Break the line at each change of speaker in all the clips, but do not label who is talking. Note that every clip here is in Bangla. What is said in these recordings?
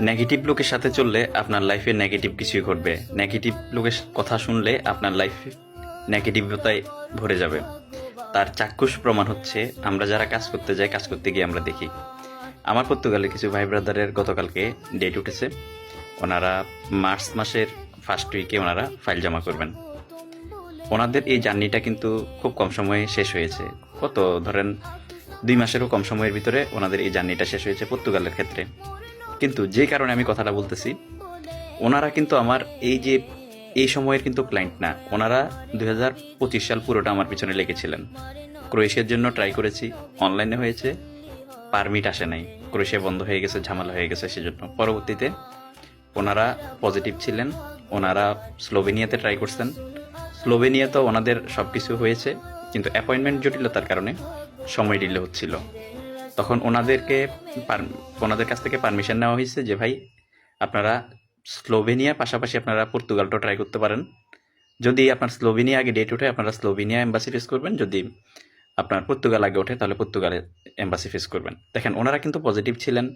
নেগেটিভ লোকের সাথে চললে আপনার লাইফে নেগেটিভ কিছুই ঘটবে। নেগেটিভ লোকের কথা শুনলে আপনার লাইফ নেগেটিভতায় ভরে যাবে। তার চাক্ষুষ প্রমাণ হচ্ছে, আমরা যারা কাজ করতে যাই, কাজ করতে গিয়ে আমরা দেখি। আমার পর্তুগালের কিছু ভাই ব্রাদারের গতকালকে ডেট উঠেছে। ওনারা মার্চ মাসের ফার্স্ট উইকে ওনারা ফাইল জমা করবেন। ওনাদের এই জার্নিটা কিন্তু খুব কম সময়ে শেষ হয়েছে। কত? ধরেন দুই মাসেরও কম সময়ের ভিতরে ওনাদের এই জার্নিটা শেষ হয়েছে পর্তুগালের ক্ষেত্রে। কিন্তু যে কারণে আমি কথাটা বলতেছি, ওনারা কিন্তু আমার এই যে, এই সময়ের কিন্তু ক্লায়েন্ট না, ওনারা দুই হাজার পঁচিশ সাল পুরোটা আমার পিছনে লেগেছিলেন। ক্রোয়েশিয়ার জন্য ট্রাই করেছি অনলাইনে হয়েছে পারমিট আসে নাই, ক্রোয়েশিয়া বন্ধ হয়ে গেছে, ঝামেলা হয়ে গেছে সেজন্য। পরবর্তীতে ওনারা পজিটিভ ছিলেন, ওনারা স্লোভেনিয়াতে ট্রাই করছেন। স্লোভেনিয়াতে ওনাদের সব কিছু হয়েছে, কিন্তু অ্যাপয়েন্টমেন্ট জটিলতার কারণে সময় ডিলে হচ্ছিল। তখন ওনাদেরকে ওনাদের কাছ থেকে পারমিশন নেওয়া হয়েছে যে, ভাই, আপনারা স্লোভেনিয়া, পাশাপাশি আপনারা পর্তুগালটাও ট্রাই করতে পারেন। যদি আপনার স্লোভেনিয়া আগে ডেট ওঠে, আপনারা স্লোভেনিয়া এম্বাসি ফেস করবেন। যদি আপনার পর্তুগাল আগে ওঠে, তাহলে পর্তুগালে এম্বাসি ফেস করবেন। দেখেন, ওনারা কিন্তু পজিটিভ ছিলেন।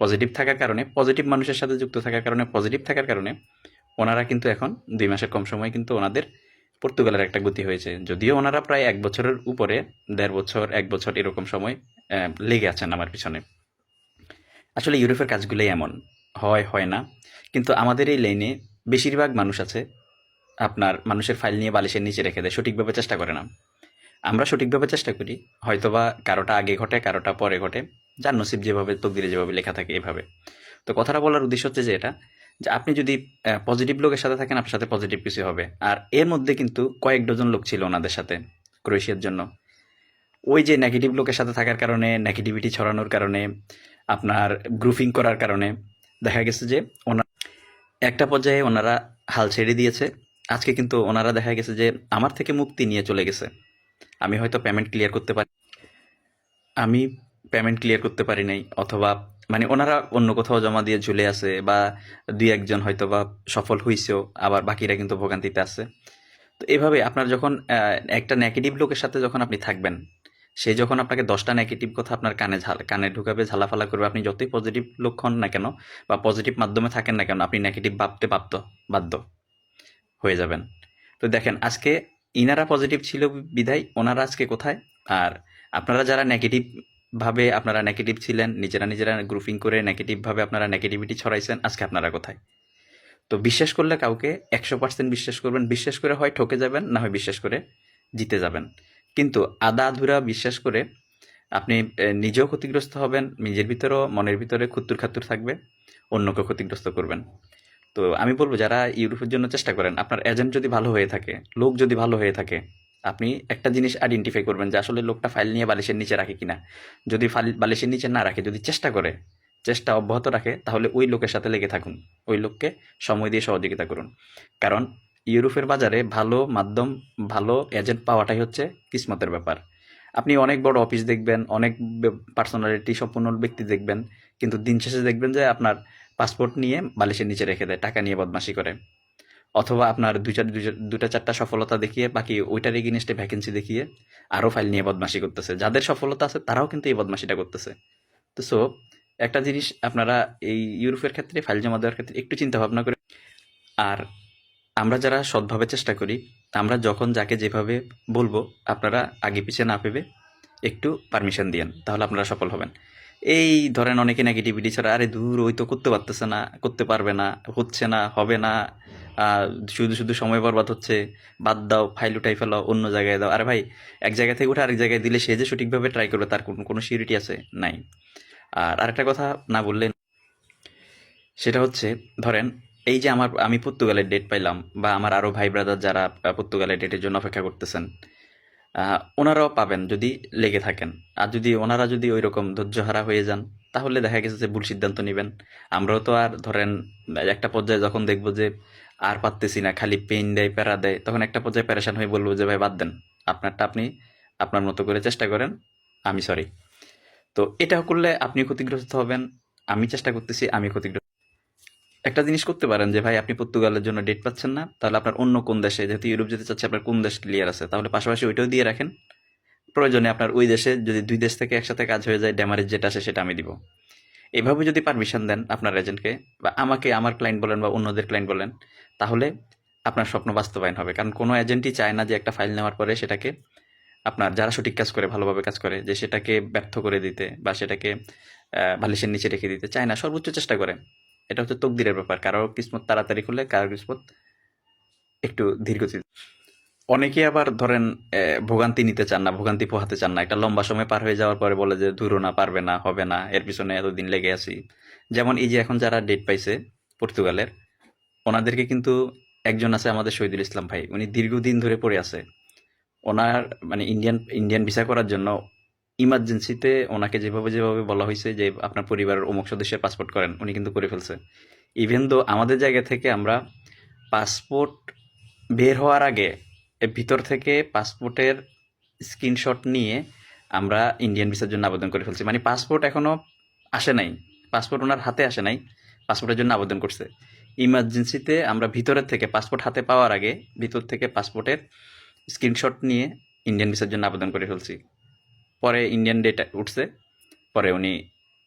পজিটিভ থাকার কারণে পজিটিভ মানুষের সাথে যুক্ত থাকার কারণে পজিটিভ থাকার কারণে ওনারা কিন্তু এখন দুই মাসের কম সময় কিন্তু ওনাদের পর্তুগালের একটা গতি হয়েছে। যদিও ওনারা প্রায় এক বছরের উপরে, দেড় বছর, এক বছর এরকম সময় লেগে আছেন আমার পিছনে। আসলে ইউরোপের কাজগুলোই এমন। হয় হয় না। কিন্তু আমাদের এই লাইনে বেশিরভাগ মানুষ আছে, আপনার মানুষের ফাইল নিয়ে বালিশের নিচে রেখে দেয়, সঠিকভাবে চেষ্টা করে না। আমরা সঠিকভাবে চেষ্টা করি, হয়তোবা কারোটা আগে ঘটে, কারোটা পরে ঘটে, যার নসিব যেভাবে, তকদিরে যেভাবে লেখা থাকে এভাবে। তো কথাটা বলার উদ্দেশ্য হচ্ছে যে এটা, যে আপনি যদি পজিটিভ লোকের সাথে থাকেন, আপনার সাথে পজিটিভ কিছু হবে। আর এর মধ্যে কিন্তু কয়েক ডজন লোক ছিল ওনাদের সাথে, ক্রোয়েশিয়ার জন্য। ওই যে নেগেটিভ লোকের সাথে থাকার কারণে নেগেটিভিটি ছড়ানোর কারণে, আপনার গ্রুপিং করার কারণে, দেখা গেছে যে ওনার একটা পর্যায়ে ওনারা হাল ছেড়ে দিয়েছে। আজকে কিন্তু ওনারা দেখা গেছে যে আমার থেকে মুক্তি নিয়ে চলে গেছে। আমি হয়তো পেমেন্ট ক্লিয়ার করতে পারি, আমি পেমেন্ট ক্লিয়ার করতে পারি নাই, অথবা মানে ওনারা অন্য কোথাও জমা দিয়ে ঝুলে আছে বা দুই একজন হয়তো বা সফল হইছেও, আবার বাকিরা কিন্তু ভোগান্তিতে আছে। তো এভাবে আপনার যখন একটা নেগেটিভ লোকের সাথে যখন আপনি থাকবেন সে যখন আপনাকে দশটা নেগেটিভ কথা আপনার কানে ঝাল, কানে ঢুকাবে, ঝালাফালা করবে, আপনি যতই পজিটিভ লক্ষণ না কেন বা পজিটিভ মাধ্যমে থাকেন না কেন, আপনি নেগেটিভ ভাবতে বাধ্য বাধ্য হয়ে যাবেন। তো দেখেন, আজকে ইনারা পজিটিভ ছিল বিধায়, ওনারা আজকে কোথায়? আর আপনারা যারা নেগেটিভ ভাবে আপনারা নেগেটিভ ছিলেন, নিজেরা নিজেরা গ্রুপিং করে নেগেটিভ ভাবে আপনারা নেগেটিভিটি ছড়াইছেন, আজকে আপনারা কোথায়? তো বিশ্বাস করলে কাউকে একশো পার্সেন্ট বিশ্বাস করবেন, বিশ্বাস করে হয় ঠকে যাবেন, না হয় বিশ্বাস করে জিতে যাবেন। কিন্তু আদা আধুরা বিশ্বাস করে আপনি নিজেও ক্ষতিগ্রস্ত হবেন, নিজের ভিতরেও, মনের ভিতরে ক্ষুত্তুর খাত্তুর থাকবে, অন্যকে ক্ষতিগ্রস্ত করবেন। তো আমি বলব, যারা ইউরোপের জন্য চেষ্টা করেন, আপনার এজেন্ট যদি ভালো হয়ে থাকে, লোক যদি ভালো হয়ে থাকে, আপনি একটা জিনিস আইডেন্টিফাই করবেন যে আসলে লোকটা ফাইল নিয়ে বালিশের নিচে রাখে কিনা। যদি ফাইল বালিশের নিচে না রাখে, যদি চেষ্টা করে, চেষ্টা অব্যাহত রাখে, তাহলে ওই লোকের সাথে লেগে থাকুন। ওই লোককে সময় দিয়ে সহযোগিতা করুন। কারণ ইউরোপের বাজারে ভালো মাধ্যম, ভালো এজেন্ট পাওয়াটাই হচ্ছে কিসমতের ব্যাপার। আপনি অনেক বড় অফিস দেখবেন, অনেক পার্সোনালিটি সম্পন্ন ব্যক্তি দেখবেন, কিন্তু দিন শেষে দেখবেন যে আপনার পাসপোর্ট নিয়ে বালিশের নিচে রেখে দেয়, টাকা নিয়ে বদমাশি করে। অথবা আপনার দুই চার দুটা চারটা সফলতা দেখিয়ে, বাকি ওইটার এগেনস্টে ভ্যাকেন্সি দেখিয়ে আরও ফাইল নিয়ে বদমাশি করতেছে। যাদের সফলতা আছে, তারাও কিন্তু এই বদমাশিটা করতেছে। তো সো একটা জিনিস আপনারা এই ইউরোপের ক্ষেত্রে ফাইল জমা দেওয়ার ক্ষেত্রে একটু চিন্তা ভাবনা করে আর আমরা যারা সৎভাবে চেষ্টা করি, আমরা যখন যাকে যেভাবে বলব, আপনারা আগে পিছিয়ে না ভেবে একটু পারমিশন দিয়েন, তাহলে আপনারা সফল হবেন। এই ধরেন অনেকে নেগেটিভিটি ছাড়া, আরে দূর, ওই তো করতে পারতেছে না, করতে পারবে না, হচ্ছে না, হবে না শুধু শুধু সময় বরবাদ হচ্ছে, বাদ দাও ফাইল উঠাই ফেলো, অন্য জায়গায় দাও। আরে ভাই, এক জায়গা থেকে উঠে আরেক জায়গায় দিলে সে যে সঠিকভাবে ট্রাই করবে, তার কোনো কোনো সিউরিটি আছে? নাই। আর আরেকটা কথা না বললে, সেটা হচ্ছে, ধরেন এই যে আমার, আমি পর্তুগালের ডেট পাইলাম বা আমার আরও ভাই ব্রাদার যারা পর্তুগালের ডেটের জন্য অপেক্ষা করতেছেন ওনারাও পাবেন যদি লেগে থাকেন। আর যদি ওনারা যদি ওই রকম ধৈর্যহারা হয়ে যান, তাহলে দেখা গেছে যে ভুল সিদ্ধান্ত নেবেন। আমরাও তো আর ধরেন, একটা পর্যায়ে যখন দেখব যে আর পারতেছি না, খালি পেন দেয়, প্যারা দেয়, তখন একটা পর্যায়ে প্যারেশান হয়ে বলব যে, ভাই, বাদ দেন। আপনারটা আপনি, আপনার মতো করে চেষ্টা করেন, আমি সরি তো এটা করলে আপনি ক্ষতিগ্রস্ত হবেন, আমি চেষ্টা করতেছি আমি ক্ষতিগ্রস্ত একটা জিনিস করতে পারেন যে ভাই আপনি পর্তুগালের জন্য ডেট পাচ্ছেন না তাহলে আপনার অন্য কোন দেশে যেহেতু ইউরোপ যেতে চাচ্ছে আপনার কোন দেশ ক্লিয়ার আছে? তাহলে পাশাপাশি ওইটাও দিয়ে রাখেন। প্রয়োজনে আপনার ওই দেশে যদি দুই দেশ থেকে একসাথে কাজ হয়ে যায় ড্যামারেজ যেটা আসে সেটা আমি দিব। এভাবে যদি পারমিশন দেন আপনার এজেন্টকে বা আমাকে আমার ক্লায়েন্ট বলেন বা অন্যদের ক্লায়েন্ট বলেন তাহলে আপনার স্বপ্ন বাস্তবায়ন হবে। কারণ কোনো এজেন্টই চায় না যে একটা ফাইল নেওয়ার পরে সেটাকে আপনার যারা সঠিক কাজ করে ভালোভাবে কাজ করে যে সেটাকে ব্যর্থ করে দিতে বা সেটাকে আহ, বালিশের নিচে রেখে দিতে চায় না সর্বোচ্চ চেষ্টা করে। এটা হচ্ছে তকদিরের ব্যাপার। কারও কিসমত তাড়াতাড়ি খুলে কারও কিসমত একটু ধীরগতি অনেকে আবার ধরেন ভোগান্তি নিতে চান না, ভোগান্তি পোহাতে চান না। একটা লম্বা সময় পার হয়ে যাওয়ার পরে বলে যে, ধুরো না, পারবে না, হবে না, এর পিছনে এতদিন লেগে আছি। যেমন এই যে এখন যারা ডেট পাইছে পর্তুগালের, ওনাদেরকে কিন্তু একজন আছে আমাদের শহীদুল ইসলাম ভাই। উনি দীর্ঘদিন ধরে পড়ে আছে। ওনার মানে ইন্ডিয়ান ইন্ডিয়ান ভিসা করার জন্য ইমার্জেন্সিতে ওনাকে যেভাবে যেভাবে বলা হয়েছে যে আপনার পরিবারের অমুক সদস্যের পাসপোর্ট করেন, উনি কিন্তু করে ফেলছে। ইভেন দো আমাদের জায়গা থেকে আমরা পাসপোর্ট বের হওয়ার আগে ভিতর থেকে পাসপোর্টের স্ক্রিনশট নিয়ে আমরা ইন্ডিয়ান ভিসার জন্য আবেদন করে ফেলছি। মানে পাসপোর্ট এখনও আসে নাই। পাসপোর্ট ওনার হাতে আসে নাই পাসপোর্টের জন্য আবেদন করছে। ইমার্জেন্সিতে আমরা ভিতরের থেকে পাসপোর্ট হাতে পাওয়ার আগে ভিতর থেকে পাসপোর্টের স্ক্রিনশট নিয়ে ইন্ডিয়ান ভিসার জন্য আবেদন করে ফেলছি। পরে ইন্ডিয়ান ডেট উঠছে, পরে উনি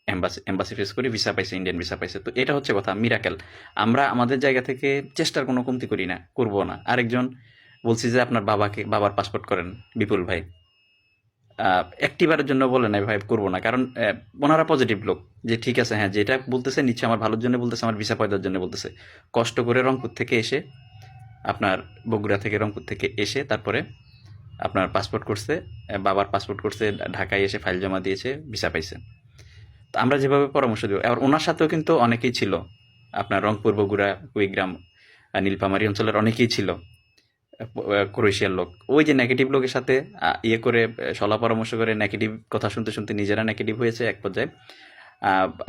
এম্বাসি এম্বাসি ফেস করে ভিসা পাইছে ইন্ডিয়ান ভিসা পাইছে। তো এটা হচ্ছে কথা মিরাকেল আমরা আমাদের জায়গা থেকে চেষ্টার কোনো কমতি করি না, করব না। আরেকজন বলছি যে আপনার বাবাকে, বাবার পাসপোর্ট করেন, বিপুল ভাই। একটিবারের জন্য বলে নাই ভাই, করব না। কারণ ওনারা পজিটিভ লোক, যে ঠিক আছে হ্যাঁ যেটা বলতেছে নিশ্চয় আমার ভালোর জন্য বলতেছে, আমার ভিসা পয়দার জন্য বলতেছে। কষ্ট করে রংপুর থেকে এসে, আপনার বগুড়া থেকে রংপুর থেকে এসে, তারপরে আপনার পাসপোর্ট করছে বাবার পাসপোর্ট করছে, ঢাকায় এসে ফাইল জমা দিয়েছে ভিসা পাইছে। তো আমরা যেভাবে পরামর্শ দেবো এবার ওনার সাথেও কিন্তু অনেকেই ছিল। আপনার রংপুর, বগুড়া কুইগ্রাম নীলফামারী অঞ্চলের অনেকেই ছিল ক্রোয়েশিয়ার লোক। ওই যে নেগেটিভ লোকের সাথে ইয়ে করে, সলা পরামর্শ করে নেগেটিভ কথা শুনতে শুনতে নিজেরা নেগেটিভ হয়েছে এক পর্যায়ে।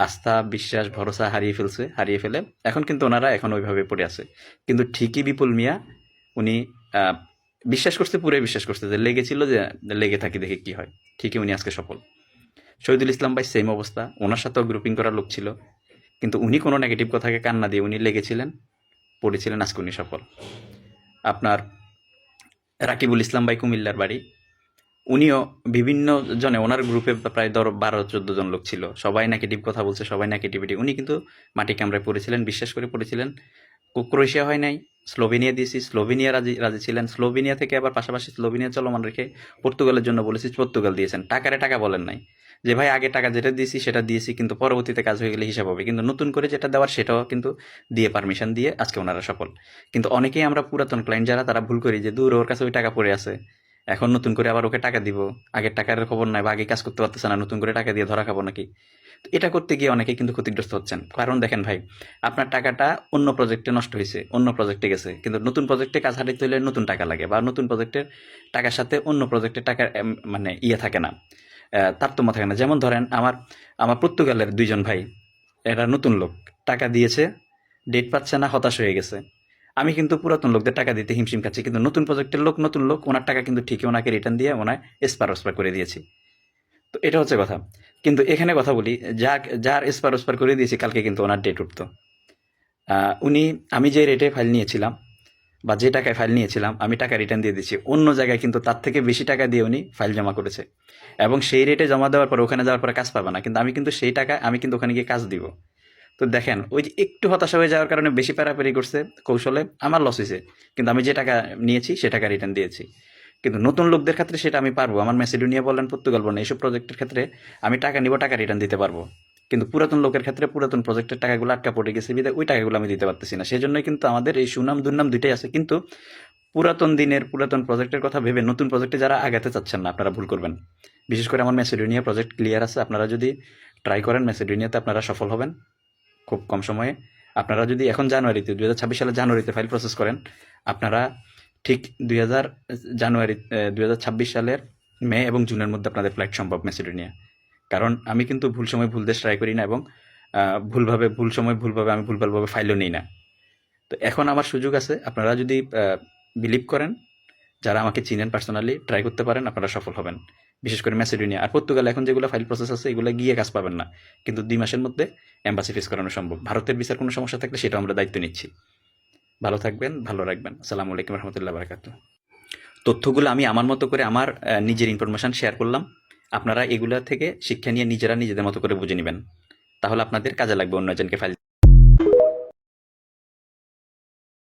আস্থা, বিশ্বাস, ভরসা হারিয়ে ফেলছে, হারিয়ে ফেলে। এখন কিন্তু ওনারা এখন ওইভাবে পড়ে আছে। কিন্তু ঠিকই বিপুল মিয়া, উনি বিশ্বাস করতে পুরোই বিশ্বাস করতে যে লেগেছিল যে লেগে থাকি, দেখে কি হয়। ঠিকই উনি আজকে সফল। শহীদুল ইসলাম ভাই সেম অবস্থা। ওনার সাথেও গ্রুপিং করার লোক ছিল। কিন্তু উনি কোনো নেগেটিভ কথাকে কান্না দিয়ে উনি লেগেছিলেন, পড়েছিলেন, আজকে উনি সফল। আপনার রাকিবুল ইসলাম ভাই কুমিল্লার বাড়ি। উনিও বিভিন্ন জনে, ওনার গ্রুপে প্রায় ধরো বারো, চোদ্দ জন লোক ছিল। সবাই নেগেটিভ কথা বলছে, সবাই নেগেটিভিটি উনি কিন্তু মাটি কামড়ায় পড়েছিলেন, বিশ্বাস করে পড়েছিলেন। ক্রোয়েশিয়া হয় নাই। স্লোভেনিয়া দিয়েছি, স্লোভেনিয়া রাজি রাজি ছিলেন। স্লোভেনিয়া থেকে আবার পাশাপাশি স্লোভেনিয়া চলমান রেখে পর্তুগালের জন্য বলেছি পর্তুগাল দিয়েছেন। টাকারে টাকা বলেন নাই যে, ভাই, আগে টাকা যেটা দিয়েছি, সেটা দিয়েছি, কিন্তু পরবর্তীতে কাজ হয়ে গেলে হিসাব হবে। কিন্তু নতুন করে যেটা দেওয়ার, সেটাও কিন্তু দিয়ে পারমিশন দিয়ে আজকে ওনারা সফল। কিন্তু অনেকেই আমরা পুরাতন ক্লায়েন্ট যারা, তারা ভুল করি যে, দূর, ওর কাছে ওই টাকা পড়ে আছে। এখন নতুন করে আবার ওকে টাকা দিব। আগের টাকার খবর নাই বা আগে কাজ করতে পারতেছে না, নতুন করে টাকা দিয়ে ধরা খাব নাকি? তো এটা করতে গিয়ে অনেকে কিন্তু ক্ষতিগ্রস্ত হচ্ছেন। কারণ দেখেন ভাই, আপনার টাকাটা অন্য প্রজেক্টে নষ্ট হয়েছে অন্য প্রজেক্টে গেছে। কিন্তু নতুন প্রজেক্টে কাজ হারাইতে হলে নতুন টাকা লাগে বা নতুন প্রজেক্টের টাকার সাথে অন্য প্রজেক্টের টাকা মানে ইয়ে থাকে না তারতম্য থাকে না। যেমন ধরেন আমার আমার পর্তুগালের দুইজন ভাই, এরা নতুন লোক। টাকা দিয়েছে ডেট পাচ্ছে না, হতাশ হয়ে গেছে। আমি কিন্তু পুরাতন লোকদের টাকা দিতে হিমশিম খাচ্ছি, কিন্তু নতুন প্রজেক্টের লোক, নতুন লোক, ওনার টাকা কিন্তু ঠিকই ওনাকে রিটার্ন দিয়ে ওনায় এসপার ওসপার করে দিয়েছি। তো এটা হচ্ছে কথা। কিন্তু এখানে কথা বলি যা যার এসপার ওসপার করে দিয়েছি, কালকে কিন্তু ওনার ডেট উঠতো। উনি, আমি যে রেটে ফাইল নিয়েছিলাম, বা যে টাকায় ফাইল নিয়েছিলাম, আমি টাকা রিটার্ন দিয়ে দিচ্ছি অন্য জায়গায় কিন্তু তার থেকে বেশি টাকা দিয়ে উনি ফাইল জমা করেছে। এবং সেই রেটে জমা দেওয়ার পর, ওখানে যাওয়ার পরে কাজ পাবে না, কিন্তু আমি কিন্তু সেই টাকা আমি কিন্তু ওখানে গিয়ে কাজ দিব। তো দেখেন, ওই যে একটু হতাশা হয়ে যাওয়ার কারণে বেশি প্যারাপেরি করছে কৌশলে, আমার লস হয়েছে। কিন্তু আমি যে টাকা নিয়েছি, সে টাকা রিটার্ন দিয়েছি। কিন্তু নতুন লোকদের ক্ষেত্রে সেটা আমি পারব। আমার মেসিডোনিয়া বলেন পর্তুগাল বলেন, এইসব প্রজেক্টের ক্ষেত্রে আমি টাকা নিব, টাকা রিটার্ন দিতে পারব। কিন্তু পুরাতন লোকের ক্ষেত্রে পুরাতন প্রজেক্টের টাকাগুলো আটকা পড়ে গেছে, বিধায় ওই টাকাগুলো আমি দিতে পারতেছি না। সেই জন্যই কিন্তু আমাদের এই সুনাম, দুর্নাম দুইটাই আছে। কিন্তু পুরাতন দিনের, পুরাতন প্রজেক্টের কথা ভেবে নতুন প্রজেক্টে যারা আগাতে চাচ্ছেন না, আপনারা ভুল করবেন। বিশেষ করে আমার মেসিডোনিয়া প্রজেক্ট ক্লিয়ার আছে। আপনারা যদি ট্রাই করেন মেসিডোনিয়াতে আপনারা সফল হবেন। খুব কম সময়ে। আপনারা যদি এখন জানুয়ারিতে, দুই হাজার ছাব্বিশ সালে জানুয়ারিতে ফাইল প্রসেস করেন, আপনারা ঠিক দুই হাজার, জানুয়ারি দুই হাজার ছাব্বিশ সালের মে এবং জুনের মধ্যে আপনাদের ফ্লাইট সম্ভব মেসিডোনিয়া কারণ আমি কিন্তু ভুল সময় ভুল দেশ ট্রাই করি না এবং ভুলভাবে, ভুল সময় ভুলভাবে, আমি ভুলভালভাবে ফাইলও নিই না। তো এখন আমার সুযোগ আছে, আপনারা যদি বিলিভ করেন, যারা আমাকে চিনেন পার্সোনালি ট্রাই করতে পারেন, আপনারা সফল হবেন। বিশেষ করে ম্যাসিডোনিয়া আর পর্তুগাল এখন যেগুলো ফাইল প্রসেস আছে, এগুলো গিয়ে কাজ পাবেন না। কিন্তু দুই মাসের মধ্যে এম্বাসি ফেস করানো সম্ভব। ভারতের বিচার কোনো সমস্যা থাকলে সেটা আমরা দায়িত্ব নিচ্ছি। ভালো থাকবেন, ভালো রাখবেন। আসসালামু আলাইকুম রহমতুল্লাহ বারকাত তথ্যগুলো আমি আমার মতো করে আমার নিজের ইনফরমেশন শেয়ার করলাম। আপনারা এগুলা থেকে শিক্ষা নিয়ে নিজেরা নিজেদের মতো করে বুঝে নেবেন। তাহলে আপনাদের কাজে লাগবে অন্যজনকে ফাইল